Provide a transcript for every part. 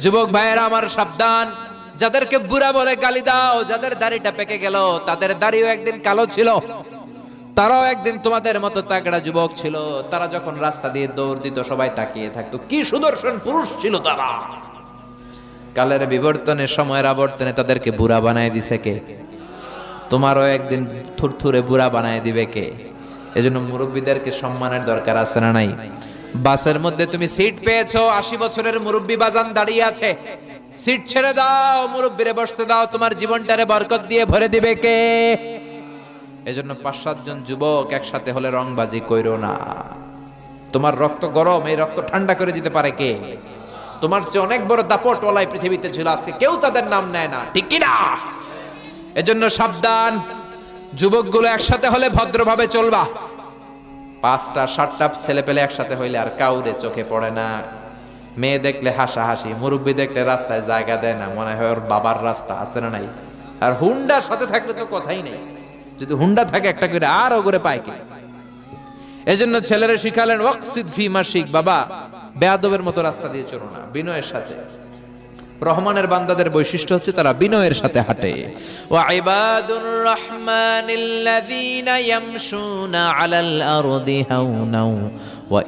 যুবক ভাইয়েরা, আমার সাবধান। যাদেরকে বুড়া বলে গালি দাও, যাদের দাড়িটা পেকে গেল, তাদের দাড়িও একদিন কালো ছিল। তারাও একদিন তোমাদের মতো তাগড়া যুবক ছিল। তারা যখন রাস্তা দিয়ে দৌড় দিত, সবাই তাকিয়ে থাকতো। কি সুদর্শন পুরুষ ছিল তারা। কালের বিবর্তনে সময়ের আবর্তনে তাদেরকে বুড়া বানায় দিছে কে? তোমারও একদিন থুরথুরে বুড়া বানায় দিবে কে? এজন্য মুরব্বীদেরকে সম্মানের দরকার আছে না নাই? বাসের মধ্যে তুমি সিট পেয়েছ, আশি বছরের মুরব্বী বাজান দাঁড়িয়ে আছে। সিট ছেড়ে দাও, মুরব্বীরে বসতে দাও, তোমার জীবনটারে বরকত দিয়ে ভরে দিবে কে? এজন্য পাঁচ সাতজন যুবক একসাথে হলে রংবাজি কইরো না। তোমার রক্ত গরম, এই রক্ত ঠান্ডা করে দিতে পারে কে? তোমার চেয়ে অনেক বড় দাপট ওলাই পৃথিবীতে ছিল, আজকে কেউ তাদের নাম নেয় না। ঠিক কি না? এজন্য সাবধান, যুবকগুলো একসাথে হলে ভদ্রভাবে চলবা। পাঁচটা, সাতটা ছেলে পেলে একসাথে হইলে আর কাউরে চোখে পড়ে না। মেয়ে দেখলে হাসাহাসি, মুরব্বী দেখলে রাস্তায় জায়গা দেয় না, মনে হয় ওর বাবার রাস্তা আছে না নাই। আর হুন্ডার সাথে থাকলে তো কথাই নেই। যদি হুন্ডা থাকে একটা করে, আর ওগরে পায় কি? এজন্য ছেলেরা শিখালেন, ওয়াকসিদ ফি মাসিক বাবা, বেয়াদবের মতো রাস্তা দিয়ে চলো না, বিনয়ের সাথে। রহমানের বান্দাদের বৈশিষ্ট্য হচ্ছে তারা বিনয়ের সাথে হাঁটে। ওয়াইবাদুর ওয়া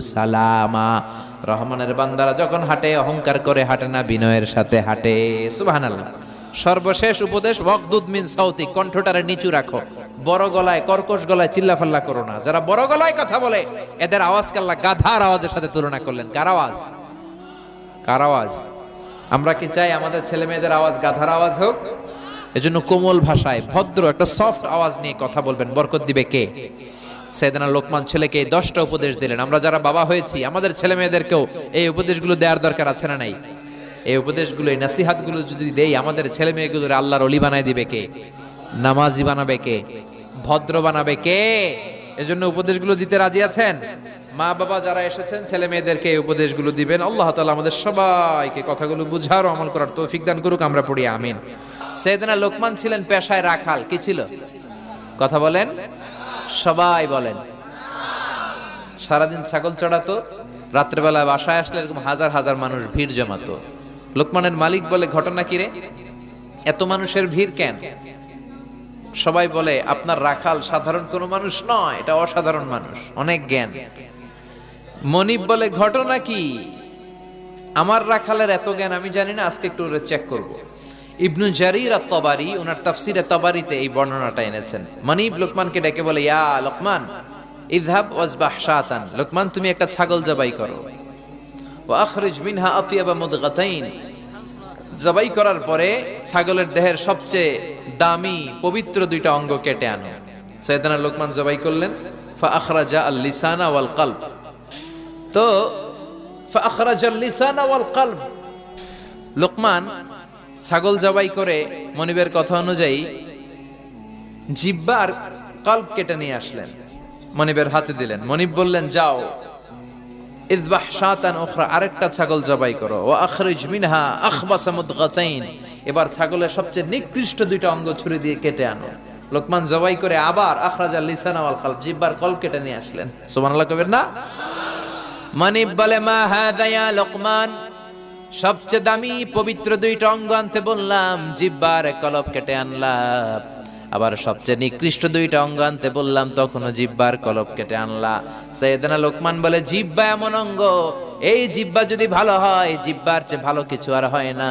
সালামা। রহমানের বান্দারা যখন হাঁটে, অহংকার করে হাঁটে না, বিনয়ের সাথে হাঁটে। সুবহানাল্লাহ। সর্বশেষ উপদেশ, ওয়াকদুদ মিন সাউতি কণ্ঠটারে নিচু রাখো। বড় গলায়, কর্কশ গলায় চিল্লাফাল্লা করো না। যারা বড় গলায় কথা বলে, এদের আওয়াজ কাল্লা গাধার আওয়াজের সাথে তুলনা করলেন। কার আওয়াজ? কার আওয়াজ? আমরা কি চাই আমাদের ছেলে মেয়েদের আওয়াজ গাধার আওয়াজ হোক? এজন্য কোমল ভাষায়, ভদ্র একটা সফট আওয়াজ নিয়ে কথা বলবেন। বরকত দিবে কে? সেদিনা লোকমান ছেলেকে দশটা উপদেশ দিলেন। আমরা যারা বাবা হয়েছি, আমাদের ছেলে মেয়েদেরকেও এই উপদেশগুলো দেওয়ার দরকার আছে না নাই? এই উপদেশগুলো, এই নাসিহাতগুলো যদি দেই, আমাদের ছেলে মেয়েগুলোর আল্লাহর অলি বানায় দিবে কে? নামাজি বানাবে কে? ভদ্র বানাবে কে? এজন্য উপদেশগুলো দিতে রাজি আছেন? মা বাবা যারা এসেছেন, ছেলে মেয়েদেরকে উপদেশগুলো দিবেন। আল্লাহ তাআলা আমাদের সবাইকে কথাগুলো বুঝার আমল করার তৌফিক দান করুক, আমরা পড়ি, আমিন। সেদিনা লোকমান ছিলেন পেশায় রাখাল, কি ছিল? কথা বলেন। সবাই বলেন। সারাদিন ছাগল চড়াতো, রাত্রেবেলা বাসায় আসলে এরকম হাজার হাজার মানুষ ভিড় জমাতো। লোকমানের মালিক বলে, ঘটনা কি রে? এত মানুষের ভিড় কেন? সবাই বলে, আপনার রাখাল সাধারণ কোনো মানুষ নয়, এটা অসাধারণ মানুষ। অনেক জ্ঞান। মনিব বলে, ঘটনা কি? আমার রাখালের এত জ্ঞান, আমি জানি না, আজকে একটু চেক করব। ইবনু জারির আর তবারি ওনার তাফসিরে তবারিতে এই বর্ণনাটা এনেছেন। মনিব লোকমানকে ডেকে বলে, ইয়া লোকমান, ইযহাব ওয়াজবাহ শাতান। লোকমান, তুমি একটা ছাগল জবাই করো। ওয়া আখরিজ মিনহা আতিয়াবা মুদগাতাইন। জবাই করার পরে ছাগলের দেহের সবচেয়ে দামি, পবিত্র দুইটা অঙ্গ কেটে আনো। সৈয়দানা লোকমান জবাই করলেন ফা আখরাজা আল লিসানা ওয়াল কলব তো ফা আখরাজা লিসানা ওয়াল কলব লোকমান ছাগল জবাই করে মনিবের কথা অনুযায়ী জিব্বা আর কল্প কেটে নিয়ে আসলেন। মনিবের হাতে দিলেন। মনিব বললেন, যাও। ইযবাহ শাতান উখরা, আরেকটা ছাগল জবাই করো। ও আখরিজ মিনহা আখবাসা মুদগাতাইন। এবার ছাগলের সবচেয়ে নিকৃষ্ট দুইটা অঙ্গ ছুরি দিয়ে কেটে আনো। লোকমান জবাই করে আবার আখরাজা লিসানা ওয়াল কলব জিব্বার কল কেটে নিয়ে আসলেন। সুবহানাল্লাহ কবেন না? মানিব বলে মা হাদা ইয়া লোকমান। সবচেয়ে দামি পবিত্র দুইটা অঙ্গ আনতে বললাম, জিব্বার কলব কেটে আনলাম। আবার সবচেয়ে নিকৃষ্ট দুইটা অঙ্গ আনতে বললাম, তখনও জিব্বার কলব কেটে আনলা। সৈয়দনা লোকমান বলে, জিব্বা এমন অঙ্গ, এই জিব্বা যদি ভালো হয়, জিব্বার চেয়ে ভালো কিছু আর হয় না।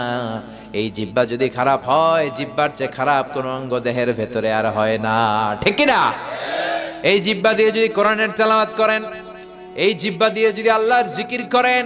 এই জিব্বা যদি খারাপ হয়, জিব্বার চেয়ে খারাপ কোনো অঙ্গ দেহের ভেতরে আর হয় না। ঠিক না? এই জিব্বা দিয়ে যদি কোরআনের তেলাওয়াত করেন, এই জিব্বা দিয়ে যদি আল্লাহর জিকির করেন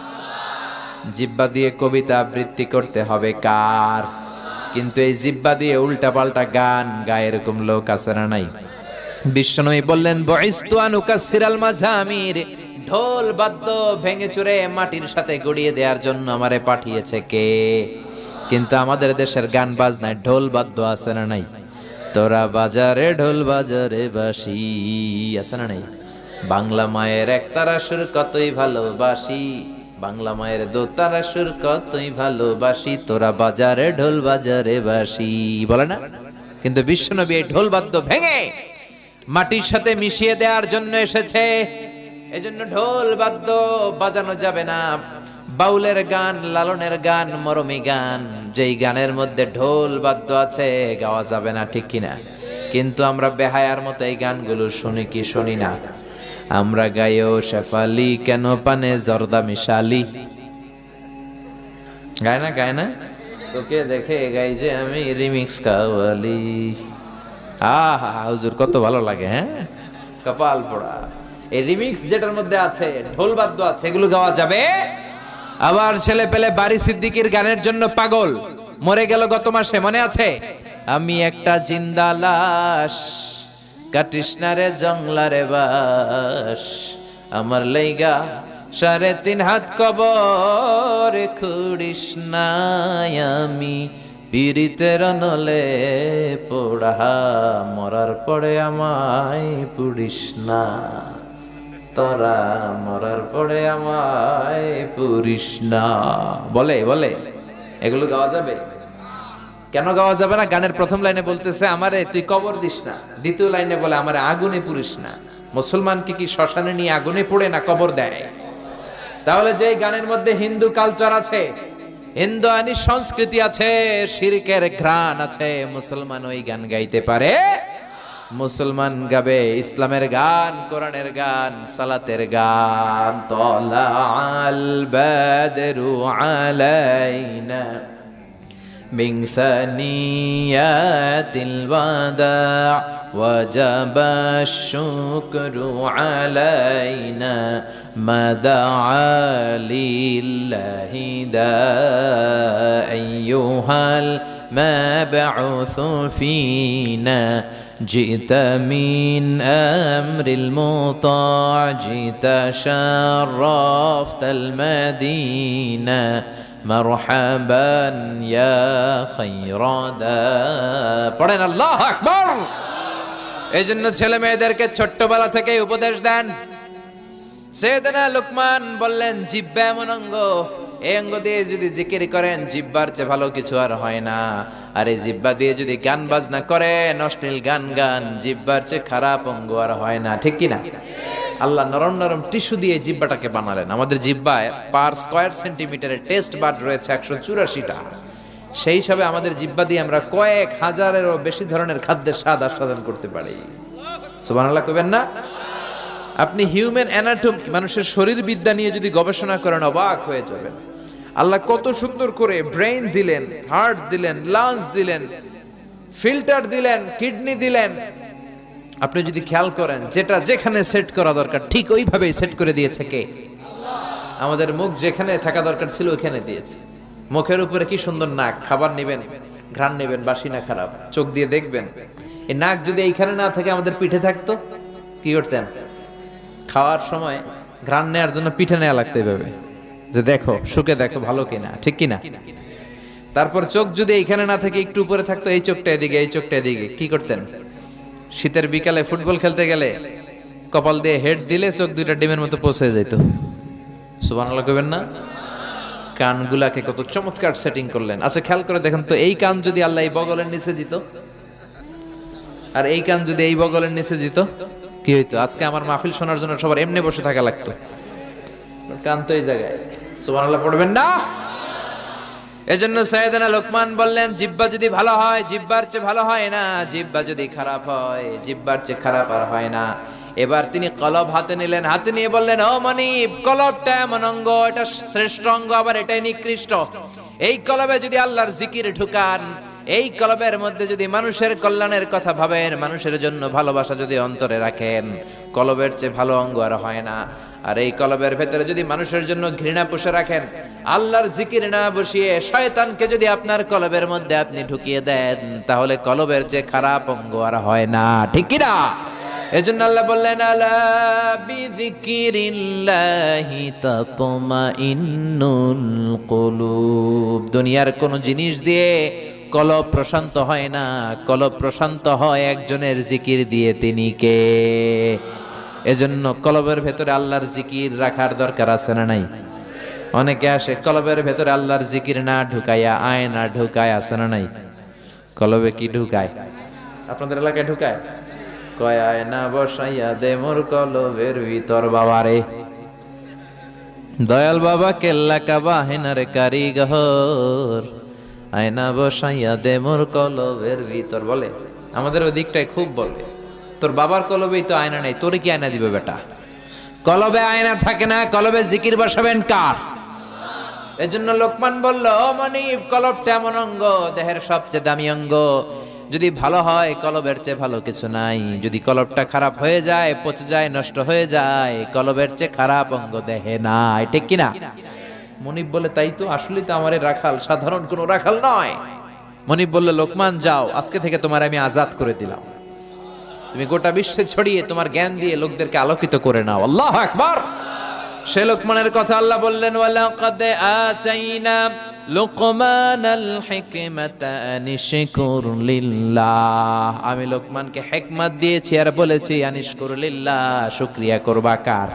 জিব্বা দিয়ে কবিতা আবৃত্তি করতে হবে কার? কিন্তু এই জিব্বা দিয়ে উল্টা পাল্টা গান গায়ে এরকম লোক আছে না নাই? বিশ্বনবী বললেন বয়স্তু আনুকা সিরাল মাঝামির, ঢোল বাদ্য ভেঙে চুরে মাটির সাথে গড়িয়ে দেওয়ার জন্য আমারে পাঠিয়েছে কে? কিন্তু আমাদের দেশের গান বাজনায় ঢোল বাদ্য আছে না নাই? তোরা বাজারে ঢোল বাজারে বাসি আছে না নাই? বাংলা মায়ের এক তারা সুর কতই ভালোবাসি। বাংলা মায়ের দো তারা সুর কতই ভালোবাসি, তোরা বাজারে ঢোল বাজারে বাসি। বলে না? কিন্তু বিশ্বনবী এই ঢোল বাদ্য ভেঙে মাটির সাথে মিশিয়ে দেওয়ার জন্য এসেছে। এজন্য ঢোল বাদ্য বাজানো যাবে না। বাউলের গান, লালনের গান, মরমী গান, যেই গানের মধ্যে ঢোল বাদ্য আছে, গাওয়া যাবে না, ঠিক কিনা? কিন্তু আমরা বেহায়ার মতো এই গানগুলো শুনি কি শুনি না। আমরা গায়েও শেফালি, কেন পানে জর্দা মিশালি? গায় না গায় না? তোকে দেখে গাই যে আমি রিমিক্স কাওয়ালি। আহা, হুজুর, কত ভালো লাগে হ্যাঁ? কপাল পোড়া। এই রিমিক্স যেটার মধ্যে আছে, ঢোল বাদ্য আছে, এগুলো গাওয়া যাবে? আবার ছেলে পেলে বাড়ি সিদ্দিকির গানের জন্য পাগল। মরে গেল গত মাসে, মনে আছে? আমি একটা জিন্দা লাশ কাটিস না রে জংলারে বাস। আমার লেগা সাড়ে তিন হাত কবর, খুড়িস নাই আমি পীড়িতের নলে পোড়া। মরার পরে আমায় পুড়িস না, তোরা মরার পরে আমায় পুরিস না। বলে বলে, এগুলো গাওয়া যাবে? কেন গাওয়া যাবে না? গানের প্রথম লাইনে বলতেছে, আমারে তুই কবর দিস না। দ্বিতীয় লাইনে বলে, আমারে আগুনে পুরিস না। মুসলমানকে কি শ্মশানে নিয়ে আগুনে পড়ে না কবর দেয়? তাহলে যে গানের মধ্যে হিন্দু কালচার আছে, হিন্দু আনি সংস্কৃতি আছে, শিরকের ঘ্রাণ আছে, মুসলমান ওই গান গাইতে পারে? মুসলমান গাবে ইসলামের গান, কোরআনের গান, সালাতের গান তলা আল বাদরু আলাইনা। من ثنيات الوداع وجب الشكر علينا ما دعا لله دا أيها المبعوث فينا. جئت من أمر المطاع جئت شرفت المدينة. মারহাবান ইয়া খাইরাদা পড়েন, আল্লাহ আকবার। এই জন্য ছেলে মেয়েদেরকে ছোট্টবেলা থেকে উপদেশ দেন। সেদিনা লোকমান বললেন, জিব্বা এমন অঙ্গ। এই অঙ্গ দিয়ে যদি জিকির করেন, জিব্বার চেয়ে ভালো কিছু আর হয় না। আর এই জিব্বা দিয়ে যদি গান বাজনা করেন, অশ্লীল গান গান, জিব্বার চেয়ে খারাপ অঙ্গ আর হয় না। ঠিক কিনা? না আল্লাহ নরম নরম টিস্যু দিয়ে জিব্বাটাকে বানালেন। আমাদের জিব্বায় per square centimetre taste bud রয়েছে একশো চুরাশিটা। সেই হিসাবে আমাদের জিব্বা দিয়ে আমরা কয়েক হাজারেরও বেশি ধরনের খাদ্যের স্বাদ আস্বাদন করতে পারি। সুবহানাল্লাহ কবেন না? আপনি হিউম্যান অ্যানাটমি মানুষের শরীর বিদ্যা নিয়ে যদি গবেষণা করেন, অবাক হয়ে যাবেন। আল্লাহ কত সুন্দর করে ব্রেইন দিলেন হার্ট দিলেন লাংস দিলেন ফিল্টার দিলেন কিডনি দিলেন আপনি যদি খেয়াল করেন, যেটা যেখানে সেট করা দরকার, ঠিক ওইভাবেই সেট করে দিয়েছে কে? আমাদের মুখ যেখানে থাকা দরকার ছিল ওইখানে দিয়েছে। মুখের উপরে কি সুন্দর নাক, খাবার নেবেন, ঘ্রাণ নেবেন, বাসি না খারাপ, চোখ দিয়ে দেখবেন। এই নাক যদি এইখানে না থাকে, আমাদের পিঠে থাকতো? কি করতেন? খাওয়ার সময় ঘ্রাণ নেওয়ার জন্য পিঠে নেওয়া লাগতে হবে যে দেখো শুকে দেখো, ভালো কিনা, ঠিক কিনা? তারপর চোখ যদি এইখানে না থাকে, একটু উপরে থাকতো, এই চোখটা এদিকে, এই চোখটা এদিকে, কি করতেন? শীতের বিকালে ফুটবল খেলতে গেলে কপাল দিয়ে হেড দিলে চোখ দুইটা ডিমের মতো পৌঁছে যেত সুবহানাল্লাহ কইবেন না? কানগুলাকে কত চমৎকার সেটিং করলেন। আচ্ছা খেয়াল করে দেখেন তো, এই কান যদি আল্লাহ এই বগলের নিচে দিত, আর এই কান যদি এই বগলের নিচে দিত, কি হইতো? আজকে আমার মাহফিল শোনার জন্য সবার এমনি বসে থাকা লাগতো। কান তো এই জায়গায়। সুবহানাল্লাহ পড়বেন না? এজন্য সৈয়দনা লোকমান বললেন, জিব্বা যদি ভালো হয়, জিব্বার চেয়ে ভালো হয় না, জিব্বা যদি খারাপ হয়, জিব্বার চেয়ে খারাপ আর হয় না। এবার তিনি কলব হাতে নিলেন, হাতে নিয়ে বললেন, ও মনিব, কলবটা এমন অঙ্গ, এটা শ্রেষ্ঠ অঙ্গ, আবার এটাই নিকৃষ্ট। এই কলবে যদি আল্লাহর জিকির ঢুকান, এই কলবের মধ্যে যদি মানুষের কল্যাণের কথা ভাবেন, মানুষের জন্য ভালোবাসা যদি অন্তরে রাখেন, কলবের চেয়ে ভালো অঙ্গ আর হয় না। আর এই কলবের ভেতরে যদি মানুষের জন্য ঘৃণা পুষে রাখেন, আল্লাহর জিকির না বসিয়ে শয়তানকে যদি আপনার কলবের মধ্যে আপনি ঢুকিয়ে দেন, তাহলে কলবের যে খারাপ অঙ্গ আর হয় না। ঠিক কি না? এজন্য আল্লাহ বললেন, আলা বিযিকিরিল্লাহি তাতমাইন্নুল কুলুব। দুনিয়ার কোন জিনিস দিয়ে কলব প্রশান্ত হয় না। কলব প্রশান্ত হয় একজনের জিকির দিয়ে তিনি কে? এজন্য কলবের ভেতরে আল্লাহর জিকির রাখার দরকার আছে না নাই? অনেকে আসে, কলবের ভেতরে আল্লাহর জিকির না ঢুকাইয়া আয় না ঢুকায় আছে না নাই? কলবে কি ঢুকায়? আপনাদের এলাকায় ঢুকায়? কয় আয় না বসাইয়া দে মোর কলবের ভিতর, বাবারে। দয়াল বাবা কেল্লা কাবা হেনার কারিগর। আয়না বসাইয়া দে মোর কলবের ভিতর, বলে। আমাদের ওই দিকটায় খুব বলে। তোর বাবার কলবেই তো আয়না নেই, তোরে কি আয়না দিবে বেটা? কলবে আয়না থাকে না, কলবে জিকির বসাবেন কার? এজন্য লোকমান বলল মনিব, কলবটা এমন অঙ্গ, দেহের সবচেয়ে দামি অঙ্গ। যদি ভালো হয়, কলবের চেয়ে ভালো কিছু নাই। যদি কলবটা খারাপ হয়ে যায়, পচে যায়, নষ্ট হয়ে যায়, কলবের চেয়ে খারাপ অঙ্গ দেহে নাই। ঠিক কিনা? মনিব বলে, তাই তো, আসলেই তো আমারে রাখাল, সাধারণ কোনো রাখাল নয়। মনিব বললে, লোকমান, যাও, আজকে থেকে তোমার আমি আজাদ করে দিলাম। তুমি গোটা বিশ্বে ছড়িয়ে তোমার জ্ঞান দিয়ে লোকদেরকে আলোকিত করে নাও। আল্লাহ আকবার। সে লোকমানের কথা আল্লাহ বললেন আমি লোকমানকে হিকমত দিয়েছি আর বলেছি, আনিশকুর লিল্লাহ, শুকরিয়া করবা কার?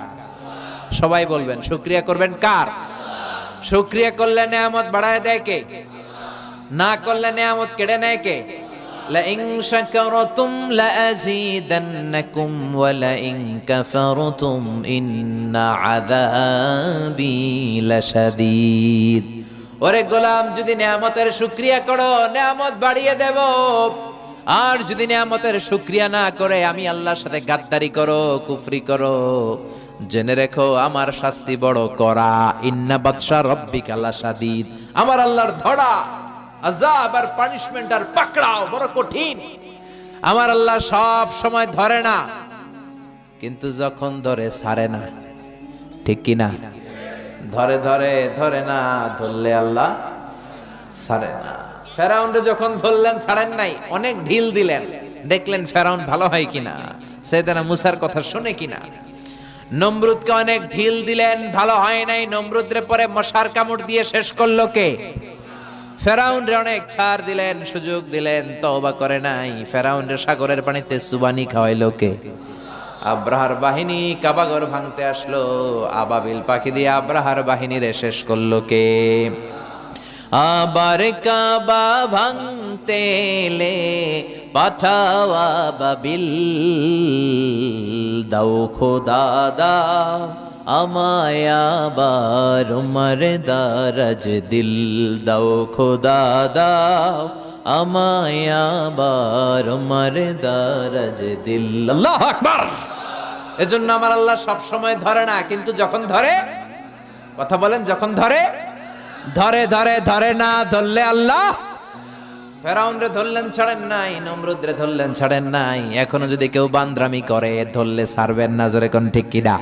সবাই বলবেন, শুকরিয়া করবেন কার? শুকরিয়া করলে নিয়ামত বাড়ায় দেয় কে? না করলে নিয়ামত কেড়ে নেয় কে? لئن شكرتم لأزيدنكم ولئن كفرتم إن عذابي لشديد ওরে গোলাম যদি নিয়ামতের শুক্রিয়া করো নিয়ামত বাড়িয়ে দেব আর যদি নিয়ামতের শুক্রিয়া না করে আমি আল্লাহর সাথে গাদ্দারি করো কুফরি করো জেনে রেখো আমার শাস্তি বড় করা ইন্না বাদশা রব্বিক আল্লাহ সাদিদ আমার আল্লাহর ধরা আজাব আর পানিশমেন্ট আর পাকড়াও বড় কঠিন। আমার আল্লাহ সব সময় ধরে না, কিন্তু যখন ধরে ছাড়ে না। ঠিক কি না? ধরে ধরে ধরে না, ধরলে আল্লাহ সারে না। ফেরাউনরে যখন ধরলেন, ছাড়েন নাই, অনেক ঢিল দিলেন। দেখলেন ফেরাউন ভালো হয় কিনা সেদানা মুসার কথা শুনে কিনা নমরুদকে অনেক ঢিল দিলেন, ভালো হয় নাই। নমরুদরে পরে মশার কামড় দিয়ে শেষ করল কে? ফেরাউন রে অনেক ছাড় দিলেন, সুযোগ দিলেন, তওবা করে নাই। ফেরাউন রে সাগরের পানিতে সুবানি খাওয়াইলো লোকে আব্রাহার বাহিনী কাবাগর ভাঙতে আসলো। আবাবিল পাখি দিয়ে আব্রাহার বাহিনী রে শেষ করল কে? আবার কাবা ভাঙতে লে পাঠাওয়া বাবিল দাও খোদা, দাও। আমায় আবার উমর দারাজ দিল দাও খোদা, দাও। আমায় আবার উমর দারাজ দিল। আল্লাহ আকবার। এজন্য আমার আল্লাহ সব সময় ধরে না, কিন্তু যখন ধরে, কথা বলেন, যখন ধরে ধরে ধরে ধরে না ধরলে আল্লাহ ফেরাউন রে ধরলেন, ছাড়েন নাই নমরুদ রে ধরলেন, ছাড়েন নাই। এখনও যদি কেউ বান্দ্রামি করে, ধরলে সারবেন না, জোরে কোন ঠিক কিনা?